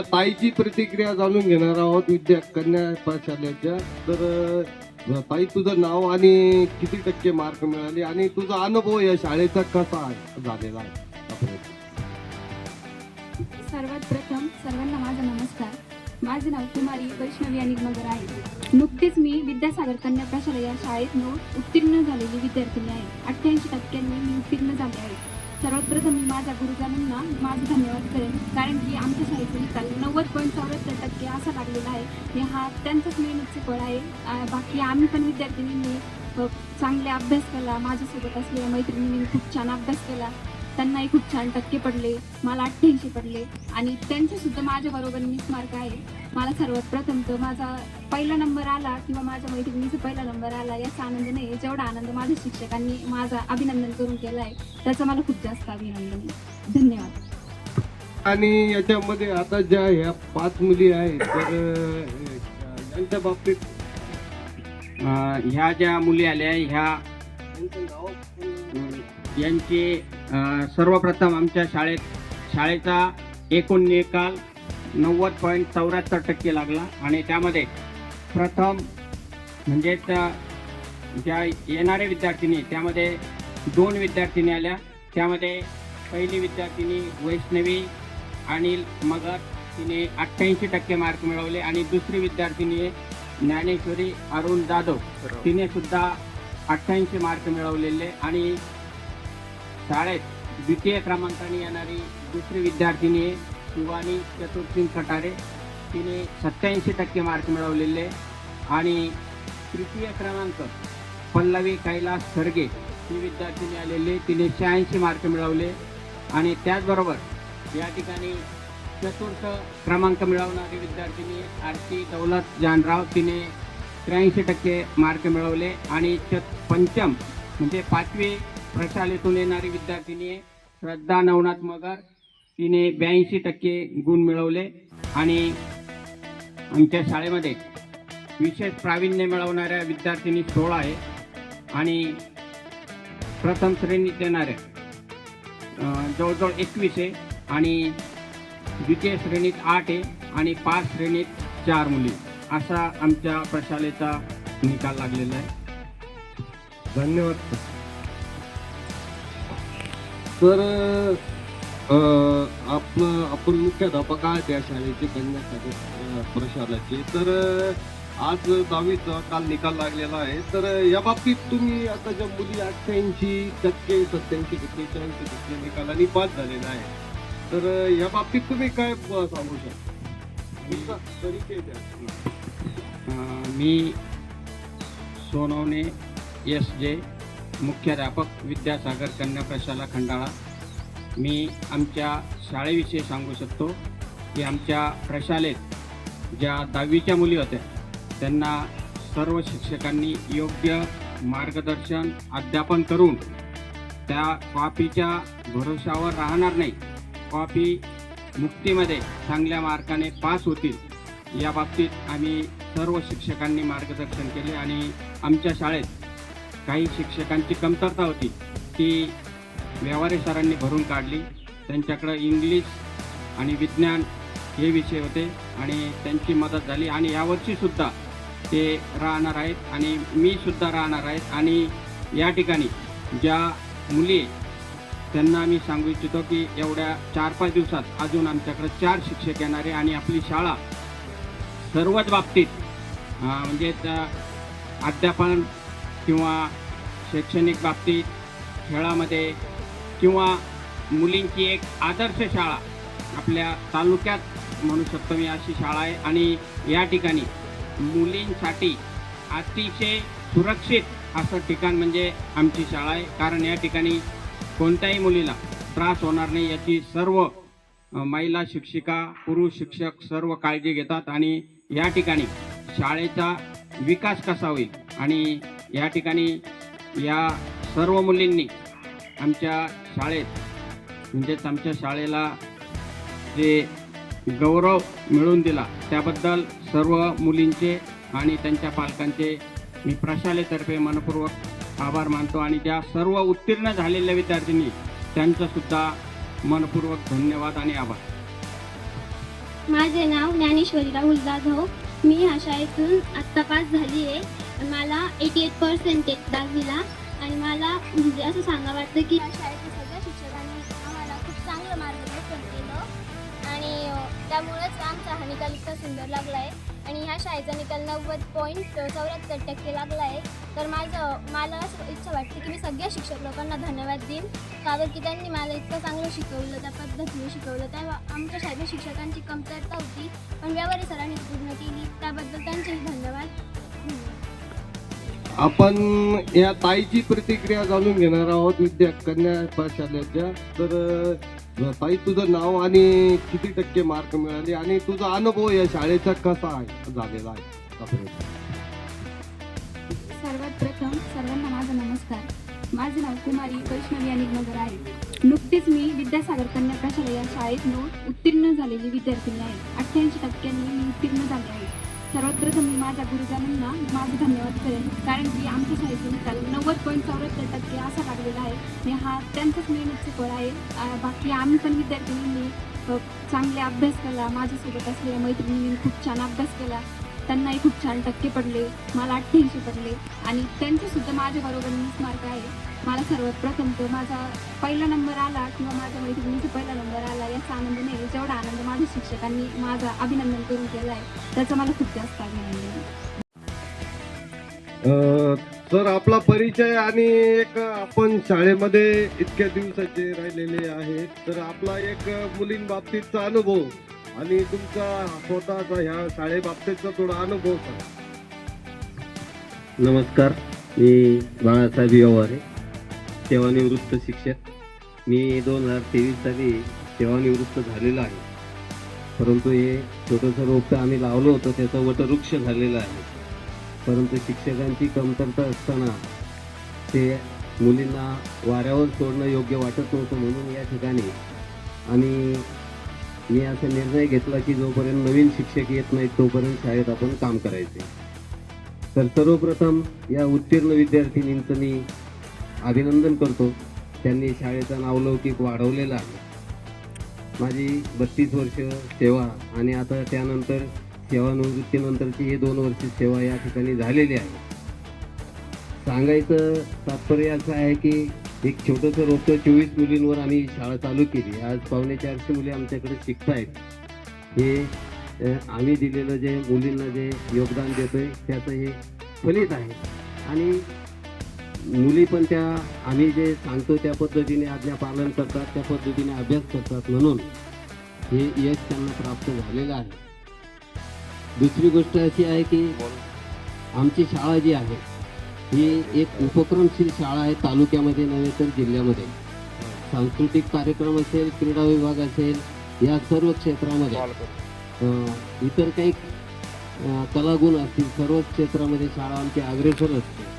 या ताईची प्रतिक्रिया जाणून घेणार आहोत विद्या कन्या पाठशाल्याच्या तर ताई तुझं नाव आणि किती टक्के मार्क मिळाले आणि तुझा अनुभव या शाळेचा कसा झालेला आहे? सर्वात प्रथम सर्वांना माझा नमस्कार. माझे नाव कुमारी वैष्णवी आणि मगर आहे. नुकतेच मी विद्यासागर कन्या प्रशाला या शाळेत उत्तीर्ण झालेली विद्यार्थिनी आहे. अठ्ठ्याऐंशी टक्क्यांनी मी उत्तीर्ण झाले आहे. सर्वात प्रथम मी माझ्या गुरुजनांना माझे धन्यवाद करेन. कारण की आमच्या शाळेचे निकाल नव्वद पॉईंट चौऱ्याहत्तर टक्के असा लागलेला आहे. की हा त्यांचंच मेहनतचे फळ आहे. बाकी आम्ही पण विद्यार्थिनींनी चांगले अभ्यास केला. माझ्यासोबत असलेल्या मैत्रिणींनी खूप छान अभ्यास केला. त्यांनाही खूप छान टक्के पडले मला अठ्ठ्याऐंशी पडले. आणि त्यांचे सुद्धा माझ्या बरोबर मिस मार्क आहे. मला सर्वात प्रथम तर माझा पहिला नंबर आला किंवा माझ्या मैत्रिणीचा पहिला नंबर आला याचा आनंद नाही जेवढा आनंद माझ्या शिक्षकांनी माझा अभिनंदन करून केला आहे त्याचा मला खूप जास्त अभिनंदन. आहे धन्यवाद. आणि याच्यामध्ये आता ज्या ह्या पाच मुली आहेत तर यांच्या बाबतीत ह्या ज्या मुली आल्या ह्या यांचं सर्वप्रथम आमच्या शाळेत शाळेचा एकूण निकाल नव्वद पॉईंट चौऱ्याहत्तर टक्के लागला आणि त्यामध्ये प्रथम म्हणजेच ज्या येणारे विद्यार्थिनी त्यामध्ये दोन विद्यार्थिनी आल्या. त्यामध्ये पहिली विद्यार्थिनी वैष्णवी अनिल मगर तिने अठ्ठ्याऐंशी टक्के मार्क मिळवले आणि दुसरी विद्यार्थिनी आहे ज्ञानेश्वरी अरुण जाधव. तिने सुद्धा अठ्ठ्याऐंशी मार्क मिळवलेले आणि शाळेत द्वितीय क्रमांकाने येणारी दुसरी विद्यार्थिनी शिवानी चतुर्थी कटारे तिने सत्याऐंशी टक्के मार्क मिळवलेले. आणि तृतीय क्रमांक पल्लवी कैलास खरगे ही विद्यार्थिनी आलेली तिने शहाऐंशी मार्क मिळवले. आणि त्याचबरोबर या ठिकाणी चतुर्थ क्रमांक मिळवणारी विद्यार्थिनी आरती दौलत जानराव तिने त्र्याऐंशी टक्के मार्क मिळवले. आणि च पंचम म्हणजे पाचवी प्रशालेतून येणारी विद्यार्थिनी आहे श्रद्धा नवनाथ मगर तिने ब्याऐंशी टक्के गुण मिळवले आणि आमच्या शाळेमध्ये विशेष प्रावीण्य मिळवणाऱ्या विद्यार्थिनी सोळा आहे आणि प्रथम श्रेणीत येणाऱ्या जवळजवळ एकवीस आहे आणि द्वितीय श्रेणीत आठ आहे आणि पाच श्रेणीत चार मुली. असा आमच्या प्रशालेचा निकाल लागलेला आहे. धन्यवाद. तर अ, आपलं आपण मुख्याध्यापक आहात या शाळेचे कन्यासाठी अ, प्रशालाचे. तर आज दहावीचा काल निकाल लागलेला आहे. तर या बाबतीत तुम्ही आता ज्या मुली अठ्ठ्याऐंशी टक्के सत्याऐंशी टक्के शहाऐंशी टक्के निकालाने पास झालेला आहे. तर या बाबतीत तुम्ही काय सांगू शकता? मी सोनवणे एस जे मुख्याध्यापक विद्यासागर कन्या प्रशाला खंडाळा. मी आमच्या शाळेविषयी सांगू शकतो की आमच्या प्रशालेत ज्या दहावीच्या मुली होत्या त्यांना सर्व शिक्षकांनी योग्य मार्गदर्शन अध्यापन करून त्या कॉपीच्या भरोशावर राहणार नाही. कॉपी मुक्तीमध्ये चांगल्या मार्काने पास होतील या बाबतीत आम्ही सर्व शिक्षकांनी मार्गदर्शन केले आणि आमच्या शाळेत काही शिक्षकांची कमतरता होती ती व्यवहारी सरांनी भरून काढली. त्यांच्याकडं इंग्लिश आणि विज्ञान हे विषय होते आणि त्यांची मदत झाली. आणि यावर्षीसुद्धा ते राहणार आहेत आणि मी सुद्धा राहणार आहेत. आणि या ठिकाणी ज्या मुली त्यांना मी सांगू इच्छितो की एवढ्या चार पाच दिवसात अजून आमच्याकडे चार शिक्षक येणार आहे आणि आपली शाळा सर्वच बाबतीत म्हणजे त्या अध्यापन किंवा शैक्षणिक बाबतीत खेळामध्ये किंवा मुलींची एक आदर्श शाळा आपल्या तालुक्यात म्हणू शकतो मी अशी शाळा आहे. आणि या ठिकाणी मुलींसाठी अतिशय सुरक्षित असं ठिकाण म्हणजे आमची शाळा आहे. कारण या ठिकाणी कोणत्याही मुलीला त्रास होणार नाही. याची सर्व महिला शिक्षिका पुरुष शिक्षक सर्व काळजी घेतात. आणि या ठिकाणी शाळेचा विकास कसा होईल आणि या ठिकाणी या सर्व मुलींनी आमच्या शाळेत म्हणजेच आमच्या शाळेला जे गौरव मिळवून दिला त्याबद्दल सर्व मुलींचे आणि त्यांच्या पालकांचे मी प्रशालेतर्फे मनपूर्वक आभार मानतो आणि ज्या सर्व उत्तीर्ण झालेल्या विद्यार्थ्यांनी त्यांचंसुद्धा मनपूर्वक धन्यवाद आणि आभार. माझे नाव ज्ञानेश्वरी राहुल जाधव. मी ह्या शाळेतून आत्ता पास झाली आहे मला एटी एट पर्सेंटेज दहावीला आणि मला म्हणजे असं सांगा वाटतं की शाळेच्या शाळेतील सगळ्या शिक्षकांनी आम्हाला खूप चांगलं मार्गदर्शन केलं. आणि त्यामुळेच आमचा हा निकाल इतका सुंदर लागला आहे आणि ह्या शाळेचा निकाल नव्वद पॉईंट चौऱ्याहत्तर टक्के लागला आहे तर माझं मला असं इच्छा वाटते की मी सगळ्या शिक्षक लोकांना धन्यवाद देईन. कारण की त्यांनी मला इतकं चांगलं शिकवलं त्या पद्धतीने शिकवलं. त्या आमच्या शाळेतील शिक्षकांची कमतरता होती. पण व्यवहारी सरांनी पूर्ण केली. त्याबद्दल त्यांचेही धन्यवाद. आपण या ताईची प्रतिक्रिया जाणून घेणार आहोत विद्या कन्या पाठशालेच्या. तर ताई तुझं नाव आणि किती टक्के मार्क मिळाले आणि तुझा अनुभव या शाळेचा कसा आहे? झालेला आहे. सर्वात प्रथम सर्वांना माझा नमस्कार. माझे नाव कुमारी वैष्णवी आणि नगर आहे. नुकतेच मी विद्यासागर कन्या प्रशाला या शाळेत उत्तीर्ण झालेली विद्यार्थिनी आहे. अठ्ठ्याऐंशी टक्क्यांनी मी उत्तीर्ण झाले आहे. सर्वप्रथम मी माझ्या गुरुजनांना माझं धन्यवाद करेन. कारण की आमच्या शाळेचा निकाल नव्वद पॉईंट चौऱ्याहत्तर टक्के असा लागलेला आहे. आणि हा त्यांचाच मेहनतचं फळ आहे. बाकी आम्ही पण विद्यार्थिनींनी चांगले अभ्यास केला. माझ्यासोबत असलेल्या मैत्रिणींनी खूप छान अभ्यास केला. त्यांनाही खूप छान टक्के पडले. मला अठ्ठ्याऐंशी पडले. आणि त्यांचेसुद्धा माझ्याबरोबर मीच बरोबर मार्क आहे. मला सर्वात प्रथम तर माझा पहिला नंबर आला किंवा माझ्या मैत्रिणीचा पहिला नंबर आला याचा आनंद नाही जेवढा आनंद माझ्या शिक्षकांनी माझा अभिनंदन करून केला आहे त्याचा मला खूप जास्त अभिनंदन आहे. अं, तर आपला परिचय आणि एक आपण शाळेमध्ये इतक्या दिवसाचे राहिलेले आहेत तर आपला एक मुलींबाबतीतचा अनुभव आणि तुमचा स्वतःचा ह्या शाळेबाबतीतचा थोडा अनुभव सांगा. नमस्कार मी बाळासाहेब यवारे. सेवानिवृत्त शिक्षक. मी दोन हजार तेवीस साली सेवानिवृत्त झालेलो आहे. परंतु हे छोटंसं रोपटं आम्ही लावलं होतं त्याचं वटवृक्ष झालेलं आहे. परंतु शिक्षकांची कमतरता असताना ते मुलींना वाऱ्यावर सोडणं योग्य वाटत नव्हतं म्हणून या ठिकाणी आणि मी असा निर्णय घेतला की जोपर्यंत नवीन शिक्षक येत नाहीत तोपर्यंत शाळेत आपण काम करायचे. तर सर्वप्रथम या उत्तीर्ण विद्यार्थिनींचं मी अभिनंदन करतो. त्यांनी शाळेचा नावलौकिक वाढवलेला आहे. माझी बत्तीस वर्ष सेवा आणि आता त्यानंतर सेवानिवृत्तीनंतरची हे दोन वर्ष सेवा या ठिकाणी झालेली आहे. सांगायचं तात्पर्य असं आहे की एक छोटंसं रोपटं चोवीस मुलींवर आम्ही शाळा चालू केली. आज पावणे चारशे मुली आमच्याकडे शिकतायत. हे आम्ही दिलेलं जे मुलींना जे योगदान देतो आहे त्याचं हे फलित आहे. आणि मुली पण त्या आम्ही जे सांगतो त्या पद्धतीने आज्ञा पालन करतात त्या पद्धतीने अभ्यास करतात म्हणून हे यश त्यांना प्राप्त झालेलं आहे. दुसरी गोष्ट अशी आहे की आमची शाळा जी आहे ही एक उपक्रमशील शाळा आहे तालुक्यामध्ये नव्हे तर जिल्ह्यामध्ये. सांस्कृतिक कार्यक्रम असेल क्रीडा विभाग असेल या सर्व क्षेत्रामध्ये इतर काही कलागुण असतील सर्व क्षेत्रामध्ये शाळा आमची अग्रेसर असते.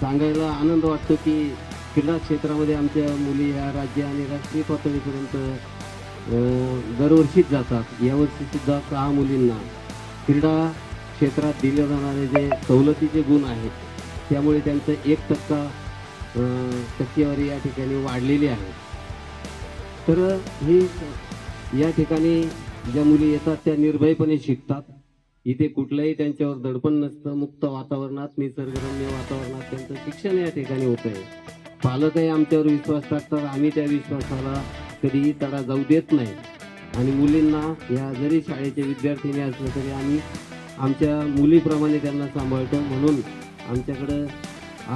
सांगायला आनंद वाटतो की क्रीडा क्षेत्रामध्ये आमच्या मुली या राज्य आणि राष्ट्रीय पातळीपर्यंत दरवर्षीच जातात. यावर्षी सुद्धा सहा मुलींना क्रीडा क्षेत्रात दिले जाणारे जे सवलतीचे गुण आहेत त्यामुळे त्यांचं एक टक्का टक्केवारी या ठिकाणी वाढलेली आहे. तर ही या ठिकाणी ज्या मुली येतात त्या निर्भयपणे शिकतात. इथे कुठलंही त्यांच्यावर दडपण नसतं. मुक्त वातावरणात निसर्गरम्य वातावरणात त्यांचं शिक्षण या ठिकाणी होत आहे. पालकही आमच्यावर विश्वास टाकतात आम्ही त्या विश्वासाला कधीही तडा जाऊ देत नाही. आणि मुलींना या जरी शाळेचे विद्यार्थिनी असलं तरी आम्ही आमच्या मुलीप्रमाणे त्यांना सांभाळतो. म्हणून आमच्याकडं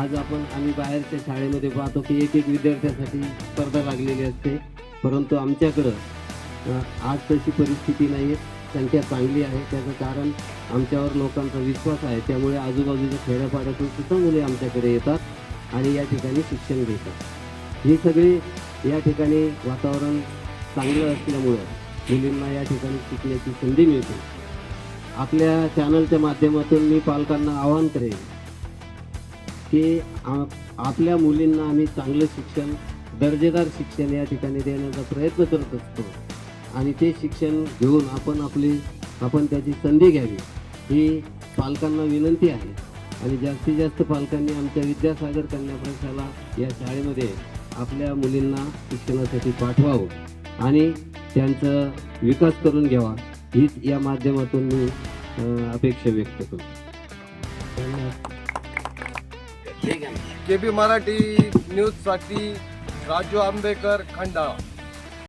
आज आपण आम्ही बाहेरच्या शाळेमध्ये पाहतो की एक एक विद्यार्थ्यासाठी स्पर्धा लागलेली असते. परंतु आमच्याकडं आज तशी परिस्थिती नाही आहे संख्या चांगली आहे. त्याचं कारण आमच्यावर लोकांचा विश्वास आहे. त्यामुळे आजूबाजूच्या खेड्यापाड्यातून सुद्धा मुले आमच्याकडे येतात आणि या ठिकाणी शिक्षण घेतात. ही सगळी या ठिकाणी वातावरण चांगलं असल्यामुळं मुलींना या ठिकाणी शिकण्याची संधी मिळते. आपल्या चॅनलच्या माध्यमातून मी पालकांना आवाहन करेन की आपल्या मुलींना आम्ही चांगलं शिक्षण दर्जेदार शिक्षण या ठिकाणी देण्याचा प्रयत्न करत असतो. आणि ते शिक्षण घेऊन आपण आपली आपण त्याची संधी घ्यावी ही पालकांना विनंती आहे. आणि जास्तीत जास्त पालकांनी आमच्या विद्यासागर कन्या प्रशाला या शाळेमध्ये आपल्या मुलींना शिक्षणासाठी पाठवावं आणि त्यांचा विकास करून घ्यावा हीच या माध्यमातून मी अपेक्षा व्यक्त करतो. के बी मराठी न्यूजसाठी राजू आंबेकर खंडाळा.